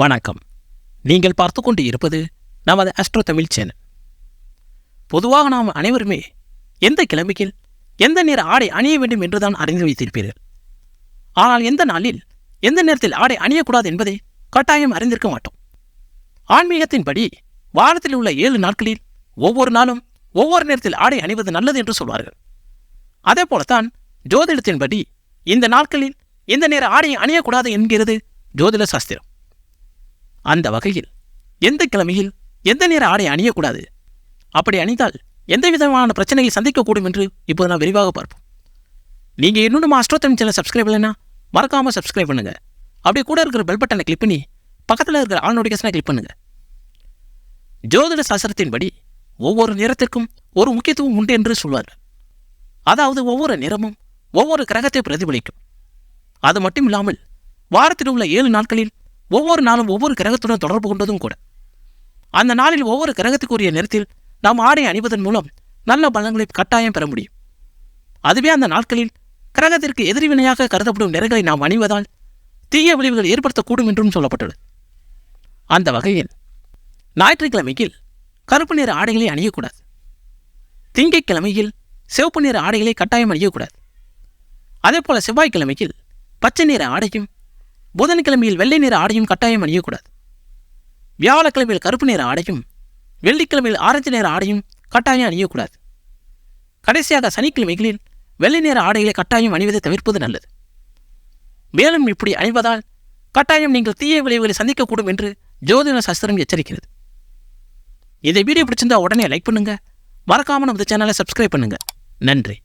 வணக்கம். நீங்கள் பார்த்து கொண்டு இருப்பது நமது அஸ்ட்ரோ தமிழ் சேனல் பொதுவாக நாம் அனைவருமே எந்த கிழமையில் எந்த நேர ஆடை அணிய வேண்டும் என்றுதான் அறிந்து வைத்திருப்பீர்கள். ஆனால் எந்த நாளில் எந்த நேரத்தில் ஆடை அணியக்கூடாது என்பதை கட்டாயம் அறிந்திருக்க மாட்டோம். ஆன்மீகத்தின்படி வாரத்தில் உள்ள ஏழு நாட்களில் ஒவ்வொரு நாளும் ஒவ்வொரு நேரத்தில் ஆடை அணிவது நல்லது என்று சொல்வார்கள். அதே போலத்தான் ஜோதிடத்தின்படி இந்த நாட்களில் இந்த நேர ஆடையை அணியக்கூடாது என்கிறது ஜோதிட சாஸ்திரம். அந்த வகையில். எந்த கிழமையில் எந்த நேர ஆடை அணியக்கூடாது? அப்படி அணிந்தால் எந்த விதமான பிரச்சனையை சந்திக்கக்கூடும் என்று இப்போது நான் விரிவாக பார்ப்போம். நீங்கள் இன்னும் நம்ம தமிழ் சேனல் சப்ஸ்கிரைப் இல்லைன்னா மறக்காமல் சப்ஸ்கிரைப் பண்ணுங்கள் அப்படியே கூட இருக்கிற பெல் பட்டனை கிளிக் பண்ணி பக்கத்தில் இருக்கிற ஆல் நோட்டிஃபிகேஷனை கிளிக் பண்ணுங்கள் ஜோதிட சாஸ்திரத்தின்படி ஒவ்வொரு நிறத்திற்கும் ஒரு முக்கியத்துவம் உண்டு என்று சொல்வார்கள். அதாவது ஒவ்வொரு நிறமும் ஒவ்வொரு கிரகத்தை பிரதிபலிக்கும். அது மட்டும் இல்லாமல் வாரத்தில் உள்ள ஏழு நாட்களில் ஒவ்வொரு நாளும் ஒவ்வொரு கிரகத்துடன் தொடர்பு கொண்டதும் கூட. அந்த நாளில் ஒவ்வொரு கிரகத்துக்குரிய நேரத்தில் நாம் ஆடை அணிவதன் மூலம் நல்ல பலன்களை கட்டாயம் பெற முடியும். அதுவே அந்த நாட்களில் கிரகத்திற்கு எதிர்வினையாக கருதப்படும் நிறங்களை நாம் அணிவதால் தீய விளைவுகள் ஏற்படுத்தக்கூடும் என்றும் சொல்லப்பட்டுள்ளது. அந்த வகையில் ஞாயிற்றுக்கிழமையில் கருப்பு நிற ஆடைகளை அணியக்கூடாது. திங்கட்கிழமையில் சிவப்பு நிற ஆடைகளை கட்டாயம் அணியக்கூடாது. அதேபோல செவ்வாய்க்கிழமையில் பச்சை நிற ஆடையும் புதன்கிழமையில் வெள்ளை நிற ஆடையும் கட்டாயம் அணியக்கூடாது. வியாழக்கிழமையில் கருப்பு நிற ஆடையும் வெள்ளிக்கிழமையில் ஆரஞ்சு நிற ஆடையும் கட்டாயம் அணியக்கூடாது. கடைசியாக சனிக்கிழமைகளில் வெள்ளை நிற ஆடைகளை கட்டாயம் அணிவதை தவிர்ப்பது நல்லது. மேலும் இப்படி அணிவதால் கட்டாயம் நீங்கள் தீய விளைவுகளை சந்திக்கக்கூடும் என்று ஜோதிட சாஸ்திரம் எச்சரிக்கிறது. இந்த வீடியோ பிடிச்சிருந்தா உடனே லைக் பண்ணுங்கள் மறக்காமல் நம்ம சேனலை சப்ஸ்கிரைப் பண்ணுங்கள் நன்றி.